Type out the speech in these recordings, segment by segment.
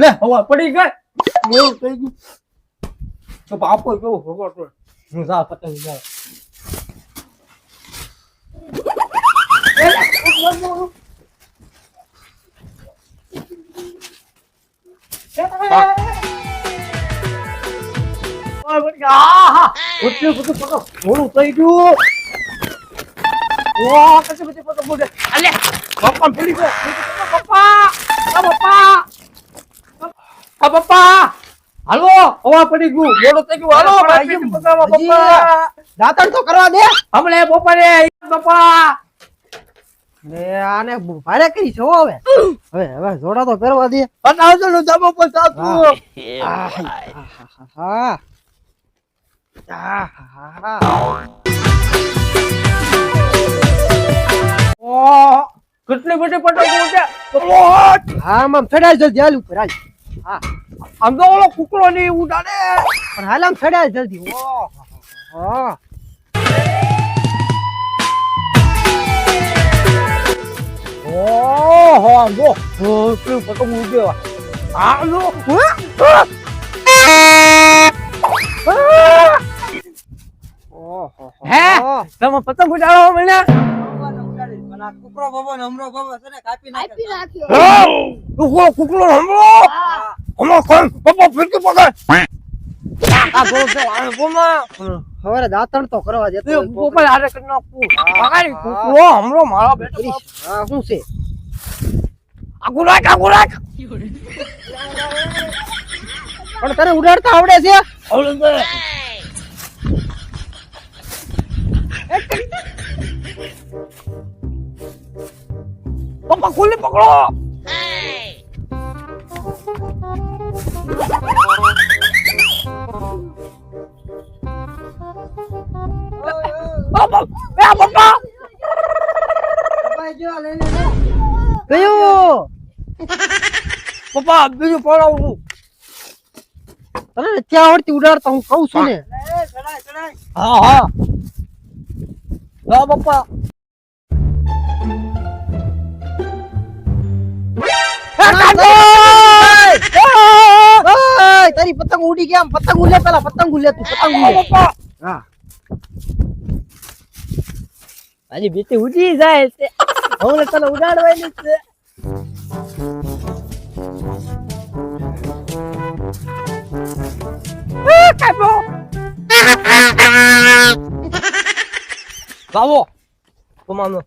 લે હવા પડી ગઈ. મોડું થઈ ગયું. તો બાપો કેવો ભગવતો હું જા પતંગ જા. પપ્પા પપ્પા આ પપ્પા. હાલો હવા પડી ગયું. મોડું થઈ ગયું હાલો પપ્પા દાંતણ તો કરવા દે. હમણે બપોરે પપ્પા. ને આને ભારે કરી છે હો હવે. હવે હવે જોડા તો પહેરવા દે. બતાવજો નું જમો પર સાચું. આહાહાહા. આહાહાહા. ઓહ કેટલી બધી ઉડે ઓહ હા આમ ચડાઈ જલ્દી હાલ ઉપર હાલ હા. આમ તો ઓલો કુકડો ની ઉડાડે. પણ હાલ આમ ચડાઈ જલ્દી. ઓહ હા ઓહો આમ જો. ઓ, કેટલી પતંગ ઉડે આમ જો. હે. તમે પતંગ ઉડાડો મને? કુકરો ને હમરો બાબા છે ને કાપી આપી નાખ્યો. કુકડો કુકડો હમરો હમરો કોણ? પપ્પા ફિરકી પકડ. આ બોલ છે આ બોમાં હવે દાંતણ તો કરવા દે એ પોપલ કરી નાખું. પકડી. કુકડો હમરો મારો બેટો હા શું છે? આગુ રાખ આગુ રાખ. પણ તને ઉડાડતા આવડે છે? આવડે છે. પપ્પા ખુલ્લી પકડો. પપ્પા પપ્પા. કયું? પપ્પા બીજું પડાવું અરે ત્યાં આવડતી ઉડાડતા હું કહું છું ને. હા. હા પપ્પા. પતંગ ઉડી ગયા આમ પતંગ ઉલે પેલા પતંગ ઉલે તું પતંગ ઉલે પપ્પા હા હજી બીટી ઉડી જાય છે હવે તને ઉડાડવાની છે આ, કાપ્યો. લાવો તમારો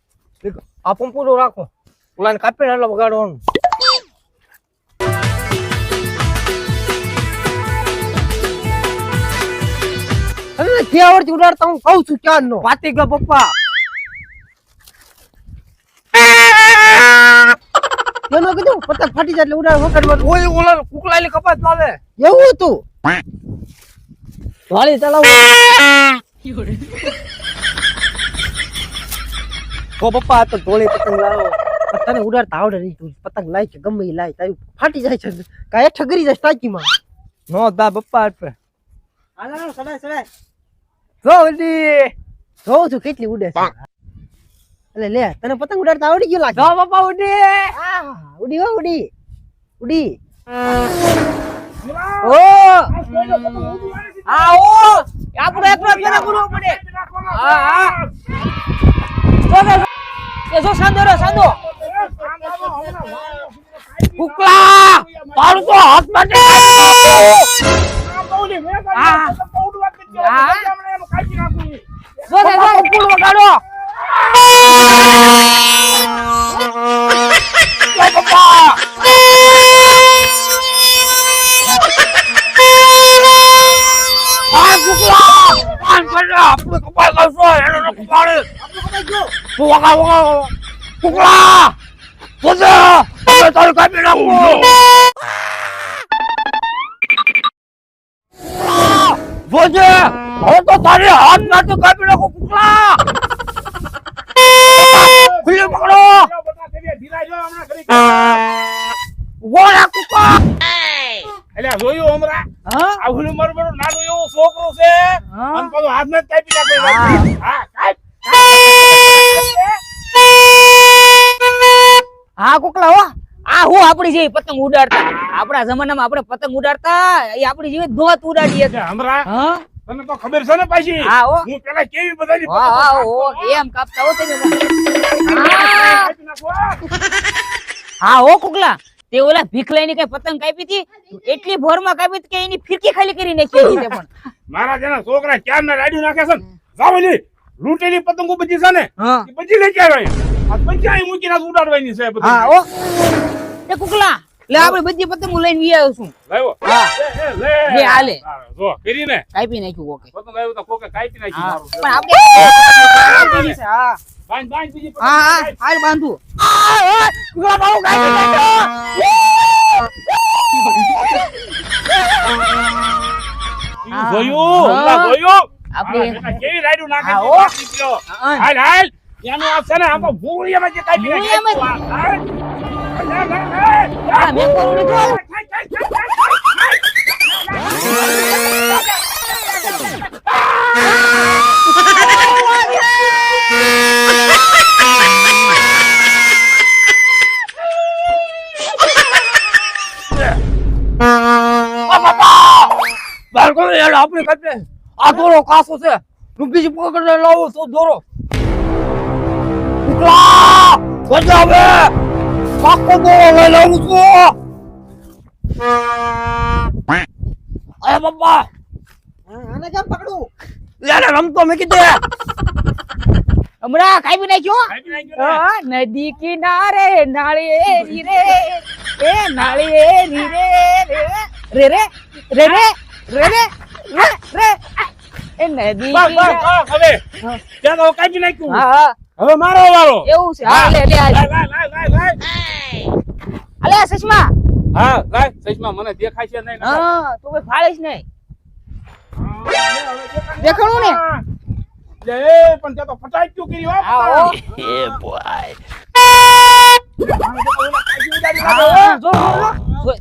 એક આ પંપુડો રાખો ઓલાને કાપીને એટલે વગાડવાનું નથી આવડતી ઉડાડતા હું કઉ છું ક્યાં નો વાતી ગયો પપ્પા. તેનો કીધું પતંગ ફાટી જાય એટલે ઉડાડ વગાડવાનું ઓય ઓલા કુકલાલી કપાસ લાવે. એવું હતું? વાળી ચલાવો ઓ પપ્પા તો પતંગ લાવો. તને ઉડાડતા આવડે નહીં પતંગ લાય છે ગમે લાય તારી ફાટી જાય છે. કાંઈ ઠગરી જાય ટાંકીમાં. નો દા પપ્પા હાલો સડાય સડાય જો ઓલી જોઉં છું કેટલી ઉડે છે? એટલે લે તને પતંગ ઉડાડતા આવડી ગયું લાગે? જો પપ્પા ઉડી. ઉડી હો ઉડી. ઉડી. ઓ. આ ઓ આપણો એકલો પેલા ગુરુ પડે. હા હા. એ જો સાંદો રે સાંદો કુકલા તારું તો હાથ માટે. આપણે કપાળ કરશો એનો નો કપાળ તું વગા વગા કુકલા પોતે હવે તારું કાપી નાખું ભોજે હવે તો તારે હાથ નાથી કાપી નાખો કુકલા ખુલ્લે પકડો ગોળા કુકા એટલે જોયું હમણાં હા? આ મારું નાનું એવું છે. અને પાછો હાથ ને કાપી નાખે હા. હા કાપ હા કુકલા હો. આ હું આપણી જેવી પતંગ ઉડાડતા? આપણા જમાનામાં આપણે પતંગ ઉડાડતા એ આપણી જેવી ધોત ઉડાડીએ કે હમરા હા? તને તો ખબર છે ને પાછી? હા, હો. હું પેલા કેવી બધાની હા હા ઓ એમ કાપતા હો હા. હા. હા હો કુકલા. તે ઓલા ભીખ લઈને કઈ પતંગ કાપી હતી? એટલી ભોરમાં કાપી હતી કે એની ફિરકી ખાલી કરી નાખી હતી પણ. મારા જેના છોકરા ક્યાં ના રાડ્યું નાખે છે ને? લૂંટેલી પતંગો બધી છે ને એ બધી લઈ જાય આ પછી અહીં મૂકીને આ ઉડાડવાની છે બધી. હા ઓ એ કુકલા લે આપણે બધી પતંગો લઈને વી આવ્યો છું લાવ્યો? હા. લે, લે, હાલે. જો કરીને. કાપી નાખ્યું ઓકે પતંગ આવ્યો તો કોકે કાપી નાખી હા. મારું. પણ આપણે હા બાંધ, બાંધ બીજી પતંગ હા હા. હાલ બાંધું. ơi Gom ông cái cái cho ગયું ઓલા ગયું આપણે કેવી રાઈડું નાખે આવો હાલ હાલ એનો આ છે ને આમ ભૂળિયામાં જે કાઈ ભીડે યાર આપણે કાપે આ દોરો કાસો છે. હું બીજી પકડને લાવો તો દોરો. ઉકલા! વજા હવે. પાકો દોરો લઈ લાવું છું. અરે બાપા. આને કેમ પકડું? યાર રમતો મેં કીધું હમણાં કાપી નાખ્યો? નાખ્યો ને. હા, નદી કિનારે નાળિયેરી રે. એ નાળિયેરી રે રે રે રે રે રે રે. રે તો કાઢી નાખ્યું. હા હવે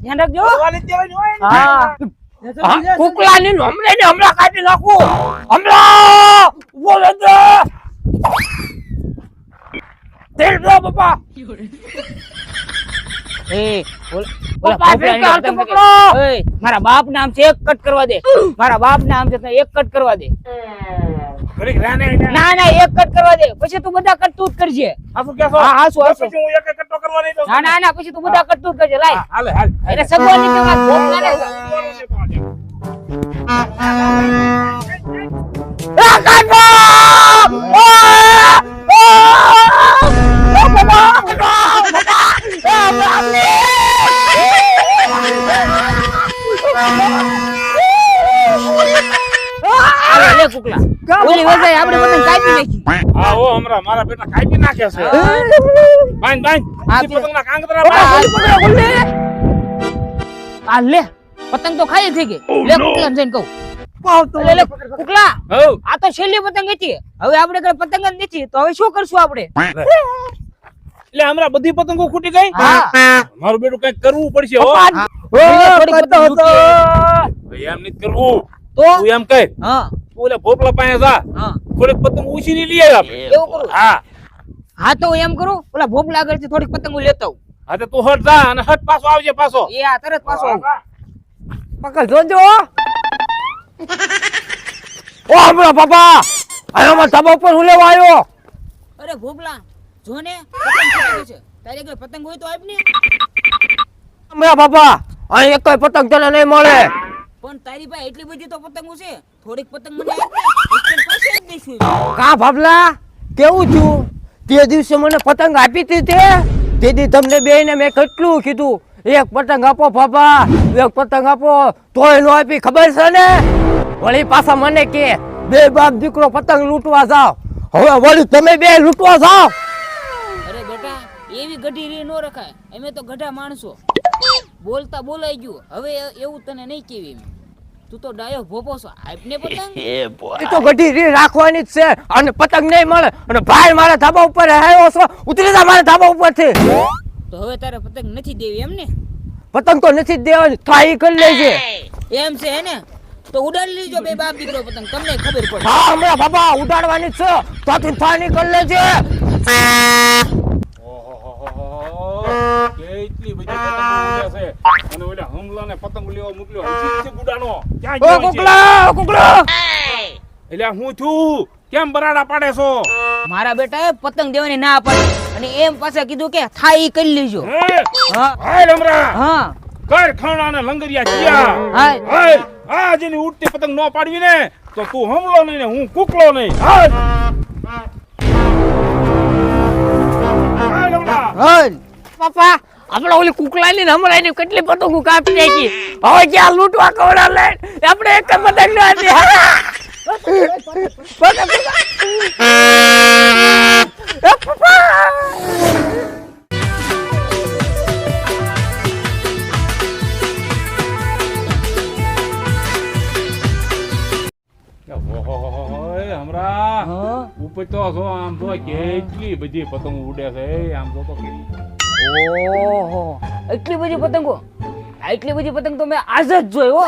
ધ્યાન રાખજો. કુકલા ની હમણાં ને હમણાં કાઢી નાખું. હમણાં! ઊભો રહેજે તેલ દો એ પપ્પા. એય, મારા બાપ નામ છે એક કટ કરવા દે. મારા બાપ નામ છે એક કટ કરવા દે. ઘડીક રાને ના ના એક કટ કરવા દે. પછી તું બધા કટ તું જ કરજે. આ શું હા, હા, શું, હા, શું. પછી હું એક એક કટો કરવા નહીં દઉં. ના ના ના પછી તું બધા કટ તું કરજે. લાય. હાલે, હાલે. એને સગવડ તમારા આ કાપો આપણે પતંગ કાપી નાખી. હા, હો, હમણાં મારા બેટા કાપી નાખે છે. બાંધ, બાંધ. હા, પતંગના કાંકરા બાંધ. આ લે પતંગ તો ખાઈ થઈ ગઈ. લે કુકલા જઈને કહું. લે, લે, કુકલા આ તો છેલ્લી પતંગ હતી. હવે આપણે કઈ પતંગ જ નથી. તો હવે શું કરશું આપણે? એટલે હમણાં બધી પતંગો ખૂટી ગઈ? હા. મારું બેટું કંઈક કરવું પડશે એમ નથી કરવું. તો? એમ કઈ હા. ઓલા ભોપલા પાસે જા. થોડીક પતંગ ઉછીની લઈ આવ આપણે. એવું કરું. હા. હા તો હું એમ કરું ઓલા ભોપલા આગળથી થોડીક પતંગ લેતા હું હા તો તું હટ જા અને હટ પાછો આવજે પાછો. એ આ તરત પાછો આવ. પકડ જોજો. ઓ હમણાં બાપા. અહીંયા ધાબા ઉપર હું લેવા આવ્યો. અરે ભોપલા જો ને પતંગ ફૂટી છે. તારે આગળ પતંગ હોય તો આપ ને. હમણાં બાપા. અહીં એક પતંગ તને નહીં મળે. પણ તારી પાસે એટલી બધી તો પતંગો છે થોડીક પતંગ મને આપ ને પછી પાસે જ દઈશું. કા ભાભલા? કેવું છું તે દિવસે મને પતંગ આપી હતી તે? તે તમને બે ને મેં કેટલું કીધું? એક પતંગ આપો બાબા એક પતંગ આપો તોય નો આપી ખબર છે ને? વળી પાછા મને કે બે બાપ દીકરો પતંગ લૂંટવા જાવ હવે વળી તમે બે લૂંટવા જાવ અરે બેટા એવી ગઢી રી નો રખાય. અમે તો ગઢા માણસો. બોલતા બોલાઈ ગયું. હવે એવું તને નહીં કેવી એમ. તું તો ડાયો ભોપો છો. આપને પતંગ? એ તો ગઢી રી રાખવાની જ છે અને પતંગ નહીં મળે અને ભાઈ મારા ધાબા ઉપર આવ્યો છો. ઉતરી જા મારા ધાબા ઉપરથી. તો હવે તારે પતંગ નથી દેવી એમ ને? પતંગ તો નથી દેવાની. થાઈ કરી લેજે. એમ છે હે ને? તો ઉડાડી લીજો બે બાપ દીકરો પતંગ. તમને ખબર પડે. હા હમણાં બાબા ઉડાડવાની છે છે. તું થાય કરી લેજે. કેટલી બધી પતંગો છે. અને ઓલા હમલાને પતંગ લેવા મોકલ્યો. હજી ગુડાનો. ક્યાં ગયો છે? કુકલા કુકલા એટલે હું છું. કેમ બરાડા પાડે છો? મારા બેટાએ પતંગ દેવાની ના પાડી. અને એમ પાસે કીધું કે થાઈ કરી લેજો. હા? હાય રમરા. હા. કર ખાણા ને લંગરિયા જીયા. હાય. હાય. આ જેની ઉડતી પતંગ ન પાડવી ને તો તું હમલો નહીં ને હું કુકલો નહીં. હાય. હાય રમરા હાય. પપ્પા આપણે ઓલી કુકલાની ને હમણાં એની કેટલી પતંગો કાપી નાખી. હવે ક્યાં લૂંટવા કવડા લે? આપણે એક પતંગ ના હતી હમરા. હા. ઉપર તો આમ તો કેટલી બધી પતંગ ઉડે છે આમ તો ઓહો. એટલી બધી પતંગો? એટલી બધી પતંગ તો મેં આજ જ જોઈ હો.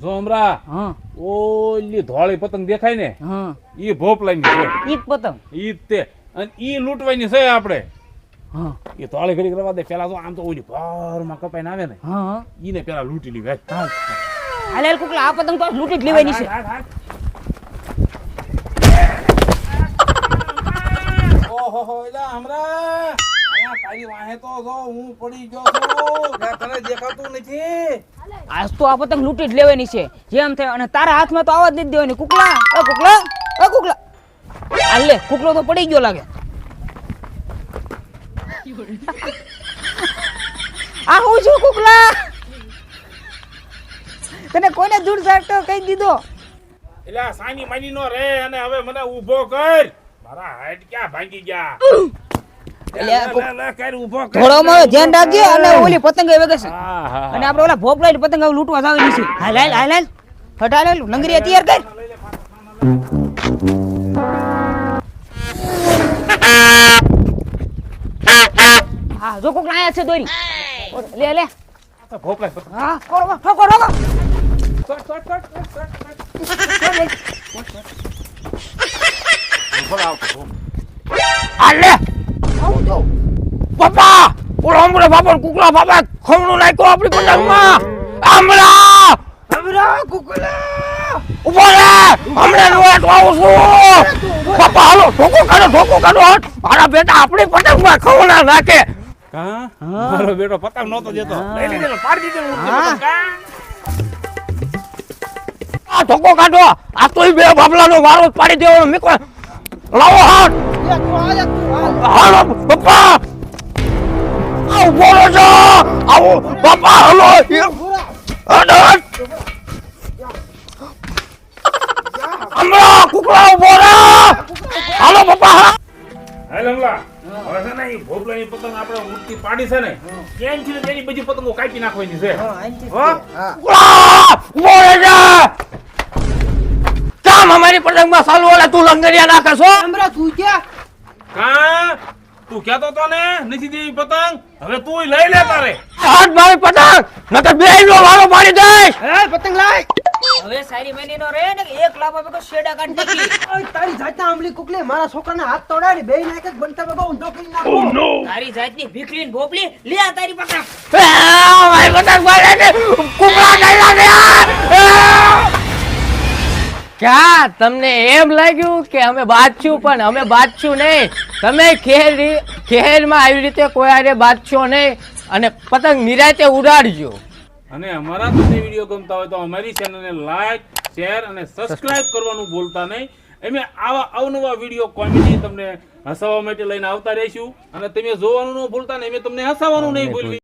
જો હમરા હા. ઓલી ધોળી પતંગ દેખાય ને? હા. ઈ ભોપલાની છે. ઈ પતંગ. ઈ તે. અને ઈ લૂંટવાની છે આપણે. હા. ઈ ધોળી ઘડી કરવા દે. પેલા તો આમ તો ઓલી ભારમાં કપાઈને આવે ને હા. ઈને પેલા લૂંટી લી હાલ હાલ કુકલા આ પતંગ તો લૂંટી જ લેવાની છે. ઓહોહો, એલા હમરા તારી વાહે તો જો હું પડી ગયો છું. તને દેખાતું નથી. આજ તો આ પતંગ લૂંટી જ લેવાની છે. જેમ થાય અને તારા હાથમાં તો આવા જ નથી દેવાની. કુકલા એ કુકલા એ કુકલા. હાલ કુકલો તો પડી ગયો લાગે. આ હું છું કુકલા? તને કોને દૂર સાટો કહી દીધો? એટલે સાની માની નો રે અને હવે મને ઊભો કર. મારા હાઈટ ક્યાં ભાંગી ગયા? ધ્યાન રાખજે અને ઓલી પતંગ છે. હા અને આપણે ઓલા ભોપલાઈ પતંગ હવે લૂંટવા જવાની છે. હાલ હાલ હાલ હાલ. હટાલ હાલ લંગરી તૈયાર કર. હા જો કોક લાયા છે દોરી. લે લે. ભોપલા પતંગ. હા કોરો ઠોકો ઠોકો cut, cut, cut, cut, cut, cut. ભલે આવતો, ભલે. આલે પપ્પા ઓલો હમણાં બાપા કુકલા બાપા ખમણું નાખ્યું આપણી પતંગમાં હમણાં હમરા કુકલા ઊભો રે હમણાં લોટ આવું છું પપ્પા હાલો ઠોકો કાઢો ઠોકો કાઢો મારા બેટા આપણી પતંગમાં ખવડા નાખે કાં? મારો બેટો પતંગ નહોતો દેતો લઈ લીધેલો, પાડી દીધેલો હા. ઠોકો કાઢો આ તોય બે બાબલાનો વારો પાડી દેવાનો મીકો લાવો હાથ! યા તું આ યા તું આ હાલો પપ્પા! આવ બોલો છો! આવો પપ્પા હાલો હટ હટ કુકડા ઊભો હાલો પપ્પા હા. હાલ હમલા. હવે છે ને ઈ ભોપલાની પતંગ આપણે ઉડતી પાડી છે ને ત્યાંથી છે તેની બધી પતંગો કાપી નાખવાની છે. હા કુકડા જા અમારી પતંગમાં સાલું ઓલા તું લંગરિયા નાખે છો? હમરા તું ક્યાં? કા? તું કહેતો તો ને નથી દેવી પતંગ? હવે તું લઈ લે તારે. હાથ મારી પતંગ નકર બે નો વાળો મારી દે એ પતંગ લાય. હવે સારી મહિની નો રે ને એક લાભ આપે શેડા કાઢ નાખી. ઓય તારી જાતના આમલી કુકલે મારા છોકરાને હાથ તોડાડી બે નાખે બનતા બગો ઊંધો કરી નાખો. તારી જાતની ભીખલી ને ભોપલી લે આ તારી પતંગ. આ, મારી પતંગ મારે. કુકડા કઈ લાગે ક્યાં? તમને એમ લાગ્યું કે અમે બાદશું, પણ અમે બાદશું નહીં. તમે ખેર ખેરમાં આવી રીતે કોઈ બાદશો નહીં અને પતંગ નિરાતે ઉડાડજો. અને અમારા તમને વીડિયો ગમતા હોય તો અમારી ચેનલને લાઈક શેર અને સબસ્ક્રાઇબ કરવાનું ભૂલતા નહીં. અમે આવા અવનવા વીડિયો કોમેડી તમને હસાવવા માટે લઈને આવતા રહીશું. અને તમે જોવાનું ન ભૂલતા ને અમે તમને હસાવવાનું નહીં ભૂલવી